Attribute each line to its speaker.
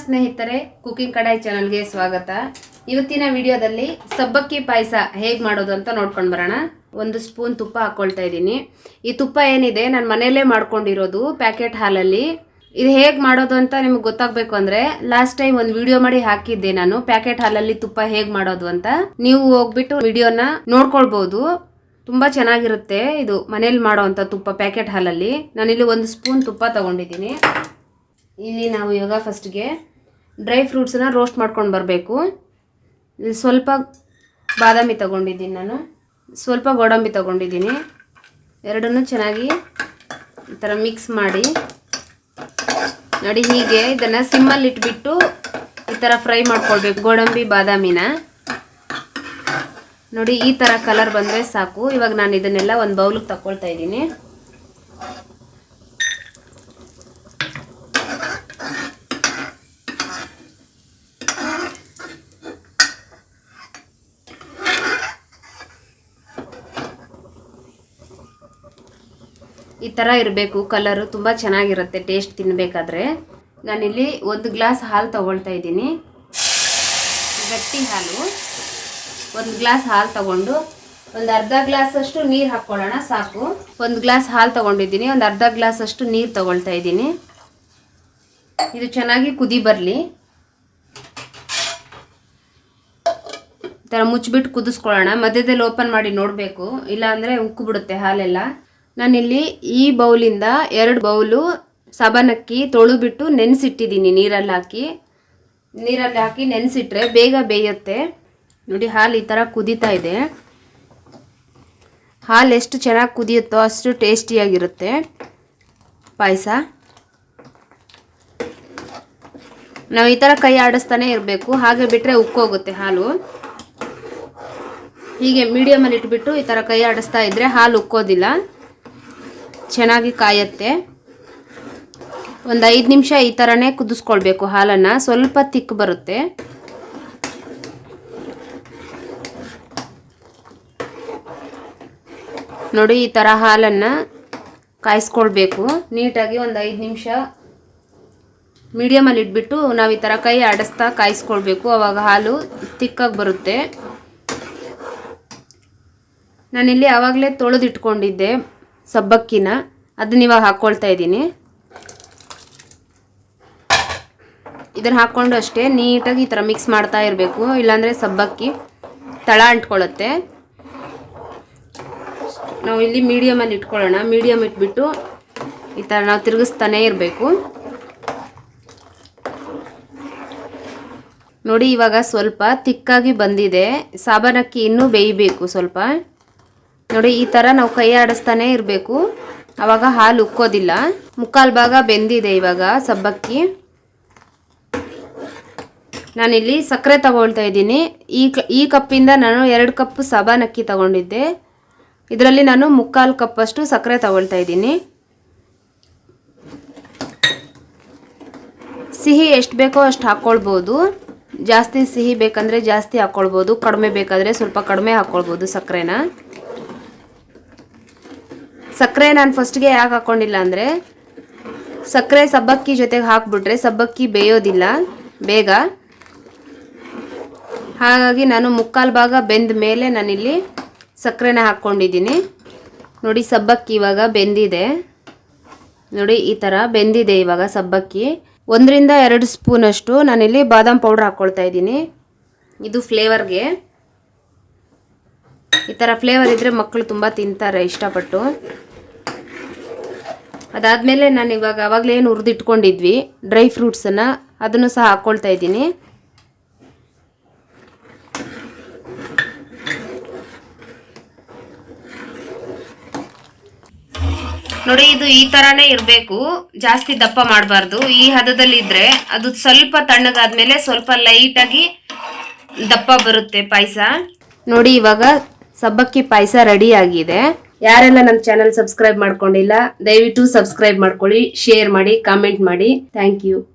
Speaker 1: ಸ್ನೇಹಿತರೆ ಕುಕಿಂಗ್ ಕಡಾಯಿ ಚಾನಲ್ಗೆ ಸ್ವಾಗತ. ಇವತ್ತಿನ ವಿಡಿಯೋದಲ್ಲಿ ಸಬ್ಬಕ್ಕಿ ಪಾಯಸ ಹೇಗೆ ಮಾಡೋದು ಅಂತ ನೋಡ್ಕೊಂಡು ಬರೋಣ. ಒಂದು ಸ್ಪೂನ್ ತುಪ್ಪ ಹಾಕ್ಕೊಳ್ತಾ ಇದ್ದೀನಿ. ಈ ತುಪ್ಪ ಏನಿದೆ, ನಾನು ಮನೆಯಲ್ಲೇ ಮಾಡ್ಕೊಂಡಿರೋದು ಪ್ಯಾಕೆಟ್ ಹಾಲಲ್ಲಿ. ಇದು ಹೇಗೆ ಮಾಡೋದು ಅಂತ ನಿಮ್ಗೆ ಗೊತ್ತಾಗಬೇಕು ಅಂದರೆ ಲಾಸ್ಟ್ ಟೈಮ್ ಒಂದು ವಿಡಿಯೋ ಮಾಡಿ ಹಾಕಿದ್ದೆ ನಾನು, ಪ್ಯಾಕೆಟ್ ಹಾಲಲ್ಲಿ ತುಪ್ಪ ಹೇಗೆ ಮಾಡೋದು ಅಂತ. ನೀವು ಹೋಗ್ಬಿಟ್ಟು ವಿಡಿಯೋನ ನೋಡ್ಕೊಳ್ಬೋದು. ತುಂಬ ಚೆನ್ನಾಗಿರುತ್ತೆ ಇದು ಮನೇಲಿ ಮಾಡೋವಂಥ ತುಪ್ಪ ಪ್ಯಾಕೆಟ್ ಹಾಲಲ್ಲಿ. ನಾನಿಲ್ಲಿ ಒಂದು ಸ್ಪೂನ್ ತುಪ್ಪ ತಗೊಂಡಿದ್ದೀನಿ. ಇಲ್ಲಿ ನಾವು ಇವಾಗ ಫಸ್ಟ್ಗೆ ಡ್ರೈ ಫ್ರೂಟ್ಸನ್ನ ರೋಸ್ಟ್ ಮಾಡ್ಕೊಂಡು ಬರಬೇಕು. ಇಲ್ಲಿ ಸ್ವಲ್ಪ ಬಾದಾಮಿ ತಗೊಂಡಿದ್ದೀನಿ ನಾನು. ಸ್ವಲ್ಪ ಗೋಡಂಬಿ ತಗೊಂಡಿದ್ದೀನಿ. ಎರಡನ್ನೂ ಚೆನ್ನಾಗಿ ಈ ಥರ ಮಿಕ್ಸ್ ಮಾಡಿ. ನೋಡಿ ಹೀಗೆ ಇದನ್ನು ಸಿಮ್ಮಲ್ಲಿ ಇಟ್ಬಿಟ್ಟು ಈ ಥರ ಫ್ರೈ ಮಾಡ್ಕೊಳ್ಬೇಕು. ಗೋಡಂಬಿ, ಬಾದಾಮಿನ. ನೋಡಿ ಈ ಥರ ಕಲರ್ ಬಂದರೆ ಸಾಕು. ಇವಾಗ ನಾನು ಇದನ್ನೆಲ್ಲ ಒಂದು ಬೌಲಿಗೆ ತಗೊಳ್ತಾ ಇದ್ದೀನಿ. ಈ ಥರ ಇರಬೇಕು ಕಲರು ತುಂಬ ಚೆನ್ನಾಗಿರುತ್ತೆ ಟೇಸ್ಟ್ ತಿನ್ನಬೇಕಾದ್ರೆ ನಾನಿಲ್ಲಿ ಒಂದು ಗ್ಲಾಸ್ ಹಾಲು ತಗೊಳ್ತಾ ಇದ್ದೀನಿ. ಗಟ್ಟಿ ಹಾಲು. ಒಂದು ಗ್ಲಾಸ್ ಹಾಲು ತಗೊಂಡು ಒಂದು ಅರ್ಧ ಗ್ಲಾಸಷ್ಟು ನೀರು ಹಾಕ್ಕೊಳ್ಳೋಣ, ಸಾಕು. ಒಂದು ಗ್ಲಾಸ್ ಹಾಲು ತೊಗೊಂಡಿದ್ದೀನಿ, ಒಂದು ಅರ್ಧ ಗ್ಲಾಸಷ್ಟು ನೀರು ತಗೊಳ್ತಾ ಇದ್ದೀನಿ. ಇದು ಚೆನ್ನಾಗಿ ಕುದಿ ಬರಲಿ. ಈ ಥರ ಮುಚ್ಚಿಬಿಟ್ಟು ಕುದಿಸ್ಕೊಳ್ಳೋಣ. ಮಧ್ಯದಲ್ಲಿ ಓಪನ್ ಮಾಡಿ ನೋಡಬೇಕು. ಇಲ್ಲಾಂದರೆ ಉಕ್ಕು ಬಿಡುತ್ತೆ ಹಾಲೆಲ್ಲ. ನಾನಿಲ್ಲಿ ಈ ಬೌಲಿಂದ ಎರಡು ಬೌಲು ಸಬನಕ್ಕಿ ತೊಳೆಬಿಟ್ಟು ನೆನೆಸಿಟ್ಟಿದ್ದೀನಿ ನೀರಲ್ಲಿ ಹಾಕಿ. ನೀರಲ್ಲಿ ಹಾಕಿ ನೆನೆಸಿಟ್ರೆ ಬೇಗ ಬೇಯುತ್ತೆ. ನೋಡಿ, ಹಾಲು ಈ ಥರ ಕುದೀತಾ ಇದೆ. ಹಾಲು ಎಷ್ಟು ಚೆನ್ನಾಗಿ ಕುದಿಯುತ್ತೋ ಅಷ್ಟು ಟೇಸ್ಟಿಯಾಗಿರುತ್ತೆ. ಪಾಯಸ. ನಾವು ಈ ಥರ ಕೈ ಆಡಿಸ್ತಾನೆ ಇರಬೇಕು. ಹಾಗೆ ಬಿಟ್ಟರೆ ಉಕ್ಕೋಗುತ್ತೆ ಹಾಲು. ಹೀಗೆ ಮೀಡಿಯಮಲ್ಲಿ ಇಟ್ಬಿಟ್ಟು ಈ ಥರ ಕೈ ಆಡಿಸ್ತಾ ಇದ್ದರೆ ಹಾಲು ಉಕ್ಕೋದಿಲ್ಲ. ಚೆನ್ನಾಗಿ ಕಾಯತ್ತೆ. ಒಂದು ಐದು ನಿಮಿಷ ಈ ಥರನೇ ಕುದಿಸ್ಕೊಳ್ಬೇಕು ಹಾಲನ್ನು. ಸ್ವಲ್ಪ ತಿಕ್ ಬರುತ್ತೆ. ನೋಡಿ ಈ ಥರ ಹಾಲನ್ನು ಕಾಯಿಸ್ಕೊಳ್ಬೇಕು. ನೀಟಾಗಿ ಒಂದು ಐದು ನಿಮಿಷ ಮೀಡಿಯಮಲ್ಲಿ ಇಟ್ಬಿಟ್ಟು ನಾವು ಈ ಥರ ಕೈ ಆಡಿಸ್ತಾ ಕಾಯಿಸ್ಕೊಳ್ಬೇಕು. ಆವಾಗ ಹಾಲು ತಿಕ್ಕಾಗಿ ಬರುತ್ತೆ. ನಾನಿಲ್ಲಿ ಆವಾಗಲೇ ತೊಳೆದಿಟ್ಕೊಂಡಿದ್ದೆ. ಸಬ್ಬಕ್ಕಿನ. ಅದನ್ನ ಇವಾಗ ಹಾಕ್ಕೊಳ್ತಾ ಇದ್ದೀನಿ. ಇದನ್ನು ಹಾಕ್ಕೊಂಡು ಅಷ್ಟೇ ನೀಟಾಗಿ ಈ ಥರ ಮಿಕ್ಸ್ ಮಾಡ್ತಾ ಇರಬೇಕು. ಇಲ್ಲಾಂದರೆ ಸಬ್ಬಕ್ಕಿ ತಳ ಅಂಟ್ಕೊಳ್ಳುತ್ತೆ. ನಾವು ಇಲ್ಲಿ ಮೀಡಿಯಮಲ್ಲಿ ಇಟ್ಕೊಳ್ಳೋಣ. ಮೀಡಿಯಮ್ ಇಟ್ಬಿಟ್ಟು ಈ ಥರ ನಾವು ತಿರುಗಿಸ್ತಾನೇ ಇರಬೇಕು. ನೋಡಿ ಇವಾಗ ಸ್ವಲ್ಪ ತಿಕ್ಕಾಗಿ ಬಂದಿದೆ. ಸಾಬಾನಕ್ಕಿ ಇನ್ನೂ ಬೇಯಬೇಕು ಸ್ವಲ್ಪ. ನೋಡಿ, ಈ ಥರ ನಾವು ಕೈ ಆಡಿಸ್ತಾನೆ ಇರಬೇಕು. ಆವಾಗ ಹಾಲು ಉಕ್ಕೋದಿಲ್ಲ. ಮುಕ್ಕಾಲು ಭಾಗ ಬೆಂದಿದೆ ಇವಾಗ ಸಬ್ಬಕ್ಕಿ. ನಾನಿಲ್ಲಿ ಸಕ್ಕರೆ ತಗೊಳ್ತಾ ಇದ್ದೀನಿ. ಈ ಕ, ಈ ಕಪ್ಪಿಂದ ನಾನು ಎರಡು ಕಪ್ ಸಬಾನಕ್ಕಿ ತಗೊಂಡಿದ್ದೆ. ಇದರಲ್ಲಿ ನಾನು ಮುಕ್ಕಾಲು ಕಪ್ಪಷ್ಟು ಸಕ್ಕರೆ ತಗೊಳ್ತಾ ಇದ್ದೀನಿ. ಸಿಹಿ ಎಷ್ಟು ಬೇಕೋ ಅಷ್ಟು ಹಾಕ್ಕೊಳ್ಬೋದು ಜಾಸ್ತಿ ಸಿಹಿ ಬೇಕಂದರೆ ಜಾಸ್ತಿ ಹಾಕ್ಕೊಳ್ಬೋದು ಕಡಿಮೆ ಬೇಕಾದರೆ ಸ್ವಲ್ಪ ಕಡಿಮೆ ಹಾಕ್ಕೊಳ್ಬೋದು ಸಕ್ಕರೆನ. ಸಕ್ಕರೆ ನಾನು ಫಸ್ಟ್ಗೆ ಯಾಕೆ ಹಾಕ್ಕೊಂಡಿಲ್ಲ ಅಂದರೆ, ಸಕ್ಕರೆ ಸಬ್ಬಕ್ಕಿ ಜೊತೆಗೆ ಹಾಕ್ಬಿಟ್ರೆ ಸಬ್ಬಕ್ಕಿ ಬೇಯೋದಿಲ್ಲ, ಬೇಗ. ಹಾಗಾಗಿ ನಾನು ಮುಕ್ಕಾಲು ಭಾಗ ಬೆಂದ ಮೇಲೆ ನಾನಿಲ್ಲಿ ಸಕ್ಕರೆನ ಹಾಕ್ಕೊಂಡಿದ್ದೀನಿ ನೋಡಿ ಸಬ್ಬಕ್ಕಿ ಇವಾಗ ಬೆಂದಿದೆ. ನೋಡಿ ಈ ಥರ ಬೆಂದಿದೆ ಇವಾಗ ಸಬ್ಬಕ್ಕಿ. ಒಂದರಿಂದ ಎರಡು ಸ್ಪೂನಷ್ಟು ನಾನಿಲ್ಲಿ ಬಾದಾಮ್ ಪೌಡ್ರ್ ಹಾಕ್ಕೊಳ್ತಾ ಇದ್ದೀನಿ. ಇದು ಫ್ಲೇವರ್ಗೆ. ಈ ಥರ ಫ್ಲೇವರ್ ಇದ್ದರೆ ಮಕ್ಕಳು ತುಂಬ ತಿಂತಾರೆ ಇಷ್ಟಪಟ್ಟು. ಅದಾದಮೇಲೆ ನಾನು ಇವಾಗ ಅವಾಗಲೇ ಏನು ಹುರಿದಿಟ್ಕೊಂಡಿದ್ವಿ ಡ್ರೈ ಫ್ರೂಟ್ಸನ್ನು ಅದನ್ನು ಸಹ ಹಾಕ್ಕೊಳ್ತಾ ಇದ್ದೀನಿ. ನೋಡಿ, ಇದು ಈ ತರಾನೇ ಇರಬೇಕು. ಜಾಸ್ತಿ ದಪ್ಪ ಮಾಡಬಾರ್ದು. ಈ ಹದದಲ್ಲಿ ಇದ್ರೆ ಅದು ಸ್ವಲ್ಪ ತಣ್ಣಗಾದ್ಮೇಲೆ ಸ್ವಲ್ಪ ಲೈಟಾಗಿ ದಪ್ಪ ಬರುತ್ತೆ ಪಾಯಸ. ನೋಡಿ, ಇವಾಗ ಸಬ್ಬಕ್ಕಿ ಪಾಯಸ ರೆಡಿ ಆಗಿದೆ. ಯಾರೆಲ್ಲ ನಮ್ಮ ಚಾನಲ್ ಸಬ್ಸ್ಕ್ರೈಬ್ ಮಾಡ್ಕೊಂಡಿಲ್ಲ ದಯವಿಟ್ಟು ಸಬ್ಸ್ಕ್ರೈಬ್ ಮಾಡ್ಕೊಳ್ಳಿ ಶೇರ್ ಮಾಡಿ ಕಾಮೆಂಟ್ ಮಾಡಿ. Thank you